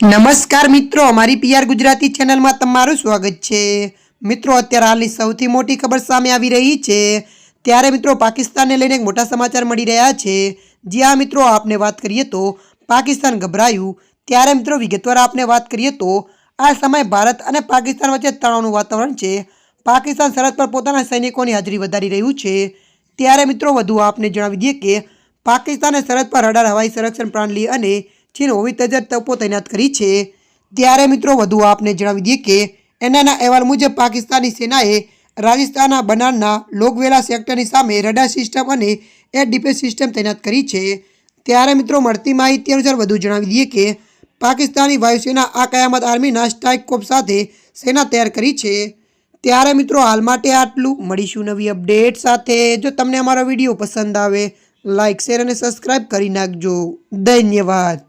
નમસ્કાર મિત્રો, અમારી પીઆર ગુજરાતી ચેનલમાં તમારું સ્વાગત છે. મિત્રો, અત્યારે હાલની સૌથી મોટી ખબર સામે આવી રહી છે. ત્યારે મિત્રો, પાકિસ્તાનને લઈને એક મોટા સમાચાર મળી રહ્યા છે. જ્યાં મિત્રો, આપને વાત કરીએ તો પાકિસ્તાન ગભરાયું. ત્યારે મિત્રો, વિગતવાર આપને વાત કરીએ તો આ સમયે ભારત અને પાકિસ્તાન વચ્ચે તણાવનું વાતાવરણ છે. પાકિસ્તાન સરહદ પર પોતાના સૈનિકોની હાજરી વધારી રહ્યું છે. ત્યારે મિત્રો, વધુ આપને જણાવી દઈએ કે પાકિસ્તાને સરહદ પર રડાર હવાઈ સંરક્ષણ પ્રણાલી અને ચીન ઓવીસ હજાર તપો તૈનાત કરી છે. ત્યારે મિત્રો વધુ આપને જણાવી દઈએ કે એનાના અહેવાલ મુજબ પાકિસ્તાની સેનાએ રાજસ્થાનના બનારના લોકવેલા સેક્ટરની સામે રડાર સિસ્ટમ અને એર ડિફેન્સ સિસ્ટમ તૈનાત કરી છે. ત્યારે મિત્રો મળતી માહિતી અનુસાર વધુ જણાવી દઈએ કે પાકિસ્તાની વાયુસેના આ કયામત આર્મીના સ્ટ્રાઇક કોપ સાથે સેના તૈયાર કરી છે. ત્યારે મિત્રો હાલ માટે આટલું. મળીશું નવી અપડેટ સાથે. જો તમને અમારો વીડિયો પસંદ આવે, લાઇક, શેર અને સબસ્ક્રાઇબ કરી નાખજો. ધન્યવાદ.